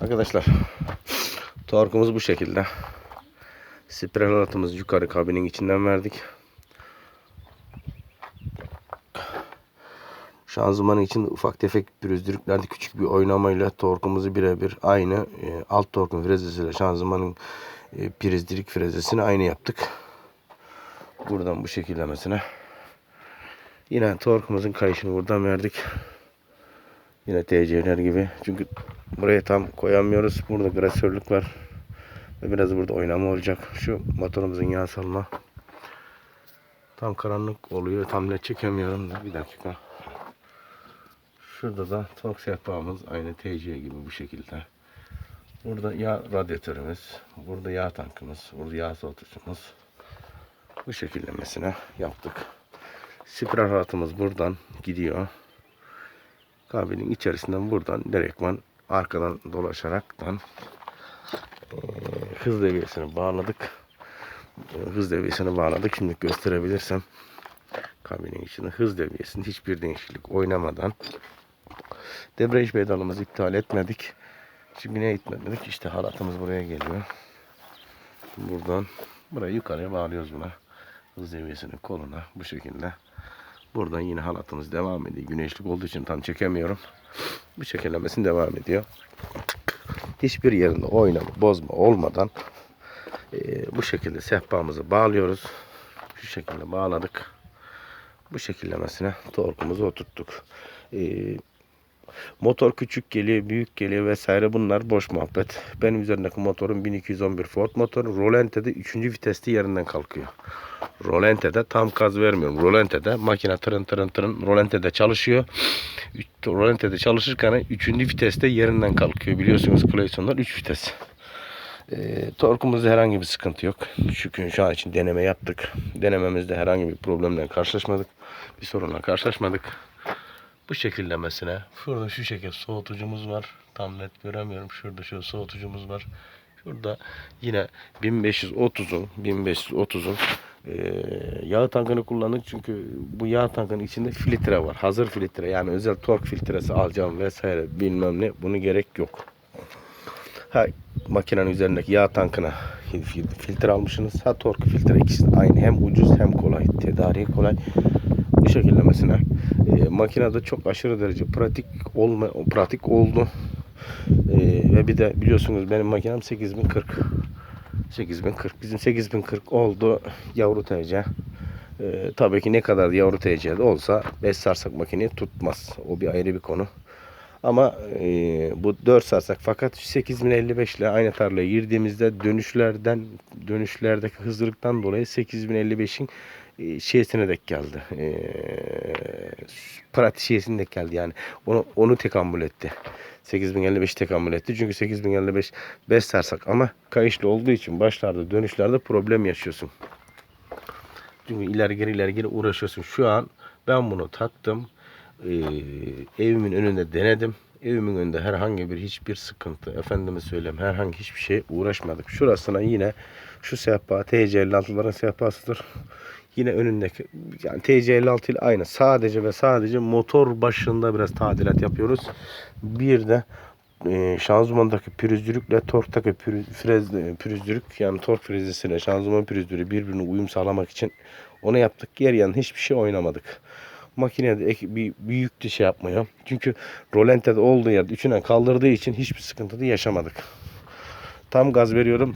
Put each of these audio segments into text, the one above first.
Arkadaşlar torkumuz bu şekilde. Spiral halatımızı yukarı kabinin içinden verdik. Şanzımanın içinde ufak tefek pürüzlülüklerde küçük bir oynamayla torkumuzu birebir aynı e, alt torkun frezesiyle şanzımanın e, frezesini aynı yaptık. Buradan bu şekillemesine. Yine torkumuzun kayışını buradan verdik. Yine TC'ler gibi. Çünkü buraya tam koyamıyoruz. Burada gresörlük var. Ve biraz burada oynama olacak. Şu motorumuzun yağ salma. Tam karanlık oluyor. Tam net çekemiyorum da. Bir dakika. Şurada da tork sehpamız aynı TC gibi bu şekilde. Burada yağ radyatörümüz. Burada yağ tankımız. Burada yağ soğutucumuz. Bu şekillemesine yaptık. Spiral halatımız buradan gidiyor. Kabinin içerisinden buradan direktman arkadan dolaşaraktan eee, hız devriyesini bağladık. Eee, hız devriyesini bağladık. Şimdi gösterebilirsem kabinin içinde hız devriyesinde hiçbir değişiklik oynamadan debriyaj pedalımızı iptal etmedik. Şimdi ne etmedik? İşte halatımız buraya geliyor. Buradan burayı yukarıya bağlıyoruz buna. Hız seviyesinin koluna bu şekilde. Buradan yine halatımız devam ediyor. Güneşlik olduğu için tam çekemiyorum. Bu şekillemesini devam ediyor. Hiçbir yerinde oynama, bozma olmadan eee, bu şekilde sehpamızı bağlıyoruz. Şu şekilde bağladık. Bu şekillemesine torkumuzu oturttuk. Eee Motor küçük geliyor, büyük geliyor vesaire bunlar boş muhabbet. Benim üzerindeki motorum 1211 Ford motoru. Rolante'de 3. viteste yerinden kalkıyor. Rolante'de tam gaz vermiyorum. Rolante'de makine tırın tırın tırın Rolante'de çalışıyor. Rolante'de çalışırken 3. viteste yerinden kalkıyor. Biliyorsunuz Clayton'lar 3 vites. E, torkumuzda herhangi bir sıkıntı yok. Çünkü şu an için deneme yaptık. Denememizde herhangi bir problemle karşılaşmadık. Bir sorunla karşılaşmadık. Bu şekillemesine. Şurada şu şekil soğutucumuz var. Tam net göremiyorum. Şurada şu soğutucumuz var. Şurada yine 1530'un 1530'un eee yağ tankını kullandık çünkü bu yağ tankının içinde filtre var. Hazır filtre yani özel tork filtresi alacağım vesaire bilmem ne. Bunu gerek yok. Ha makinenin üzerindeki yağ tankına fil- filtre almışsınız. Ha tork filtre ikisi de aynı. Hem ucuz hem kolay. Tedariği kolay. Bu şekillemesine. E, makinede çok aşırı derece pratik olma pratik oldu. E, ve bir de biliyorsunuz benim makinem 8040. 8040. Bizim 8040 oldu yavru TC. E, tabii ki ne kadar yavru TC'de olsa 5 sarsak makineyi tutmaz. O bir ayrı bir konu. Ama e, bu 4 sarsak fakat 8055 ile aynı tarlaya girdiğimizde dönüşlerden dönüşlerdeki hızlılıktan dolayı 8055'in e, şeysine dek geldi. E, pratik şeysine dek geldi yani. Onu onu tekamül etti. 8055 tekamül etti. Çünkü 8055 5 sarsak ama kayışlı olduğu için başlarda dönüşlerde problem yaşıyorsun. Çünkü ileri geri ileri geri uğraşıyorsun. Şu an ben bunu taktım. Ee, evimin önünde denedim. Evimin önünde herhangi bir hiçbir sıkıntı, efendime söyleyeyim herhangi hiçbir şey uğraşmadık. Şurasına yine şu sehpa TC56'ların sehpasıdır. Yine önündeki yani TC56 ile aynı. Sadece ve sadece motor başında biraz tadilat yapıyoruz. Bir de e, şanzımandaki pürüzlülükle torktaki pürüz, frez, pürüzlülük yani tork frezesiyle şanzıman pürüzlülüğü birbirine uyum sağlamak için onu yaptık. Geri yan hiçbir şey oynamadık. Makinede ek, bir büyük bir şey yapmıyor. Çünkü rolante'de olduğu yerde üçüne kaldırdığı için hiçbir sıkıntı da yaşamadık. Tam gaz veriyorum.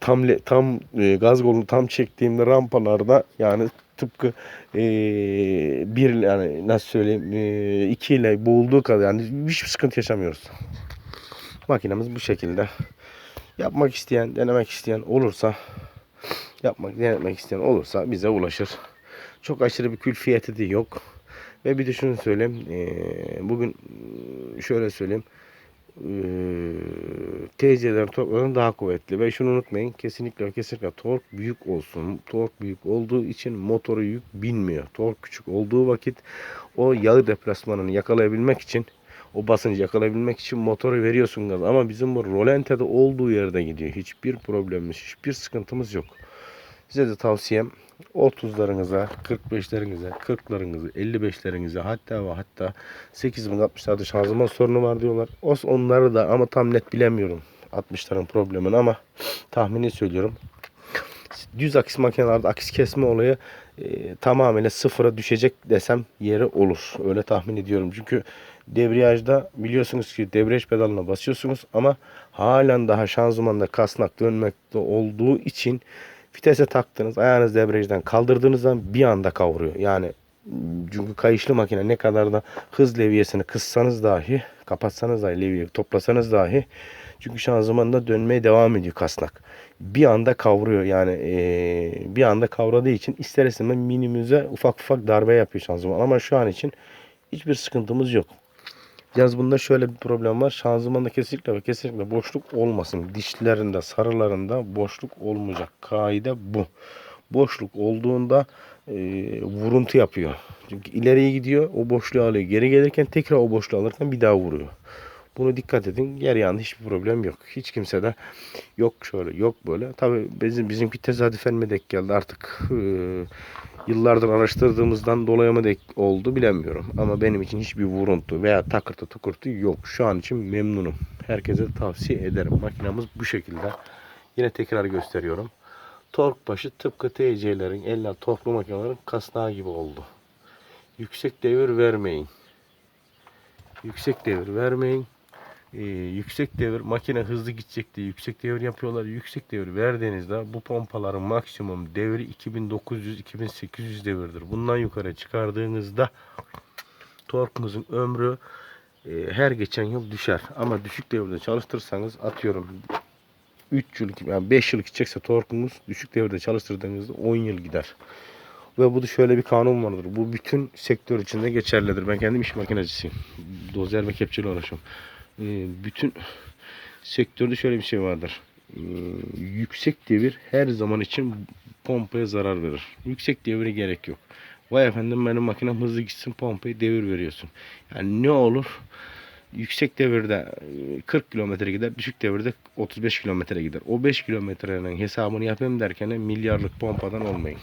Tam tam e, gaz kolunu tam çektiğimde rampalarda yani tıpkı e, bir yani nasıl söyleyeyim e, iki ile boğulduğu kadar yani hiçbir sıkıntı yaşamıyoruz. Makinemiz bu şekilde. Yapmak isteyen, denemek isteyen olursa yapmak, denemek isteyen olursa bize ulaşır. Çok aşırı bir külfiyeti de yok. Ve bir de şunu söyleyeyim. eee, bugün şöyle söyleyeyim. Eee TC'lerin torkların daha kuvvetli. Ve şunu unutmayın. Kesinlikle kesinlikle tork büyük olsun. Tork büyük olduğu için motoru yük binmiyor. Tork küçük olduğu vakit o yağı deplasmanını yakalayabilmek için o basıncı yakalayabilmek için motoru veriyorsun gaz. Ama bizim bu rolante'de olduğu yerde gidiyor. Hiçbir problemimiz, hiçbir sıkıntımız yok. Size de tavsiyem 30'larınıza, 45'lerinize, 40'larınızı, 55'lerinize hatta ve hatta 8060'larda şanzıman sorunu var diyorlar. O onları da ama tam net bilemiyorum 60'ların problemini ama tahmini söylüyorum. Düz akis makinelerde akis kesme olayı e, tamamıyla sıfıra düşecek desem yeri olur. Öyle tahmin ediyorum. Çünkü debriyajda biliyorsunuz ki debriyaj pedalına basıyorsunuz ama halen daha şanzımanda kasnak dönmekte olduğu için vitese taktınız ayağınız debriyajdan kaldırdığınız zaman bir anda kavruyor. Yani çünkü kayışlı makine ne kadar da hız leviyesini kıssanız dahi kapatsanız dahi levyeyi toplasanız dahi çünkü şanzımanda dönmeye devam ediyor kasnak. Bir anda kavruyor yani eee, bir anda kavradığı için ister istemez minimize ufak ufak darbe yapıyor şanzıman. Ama şu an için hiçbir sıkıntımız yok. Yalnız bunda şöyle bir problem var. Şanzımanda kesinlikle ve kesinlikle boşluk olmasın. Dişlerinde, sarılarında boşluk olmayacak. Kaide bu. Boşluk olduğunda e, vuruntu yapıyor. Çünkü ileriye gidiyor, o boşluğu alıyor. Geri gelirken tekrar o boşluğu alırken bir daha vuruyor. Bunu dikkat edin. Yer yanında hiçbir problem yok. Hiç kimse de yok şöyle yok böyle. Tabii bizim bizimki tesadüfen mi denk geldi artık e, yıllardır araştırdığımızdan dolayı mı denk oldu bilemiyorum. Ama benim için hiçbir vuruntu veya takırtı tukurtu yok. Şu an için memnunum. Herkese tavsiye ederim. Makinamız bu şekilde. Yine tekrar gösteriyorum. Tork başı tıpkı TC'lerin, eller torklu makinelerin kasnağı gibi oldu. Yüksek devir vermeyin. Yüksek devir vermeyin. Ee, yüksek devir makine hızlı gidecek diye yüksek devir yapıyorlar. Yüksek devir verdiğinizde bu pompaların maksimum devri 2900-2800 devirdir. Bundan yukarı çıkardığınızda torkunuzun ömrü e, her geçen yıl düşer. Ama düşük devirde çalıştırırsanız atıyorum 3 yıl yani 5 yıl gidecekse torkunuz düşük devirde çalıştırdığınızda 10 yıl gider. Ve bu da şöyle bir kanun vardır. Bu bütün sektör içinde geçerlidir. Ben kendim iş makinecisiyim. Dozer ve kepçeyle uğraşıyorum. Ee, bütün sektörde şöyle bir şey vardır. Ee, yüksek devir her zaman için pompaya zarar verir. Yüksek devire gerek yok. Vay efendim benim makinem hızlı gitsin pompaya devir veriyorsun. Yani ne olur? Yüksek devirde e, 40 kilometre gider, düşük devirde 35 kilometre gider. O 5 kilometrenin hesabını yapayım derken milyarlık pompadan olmayın.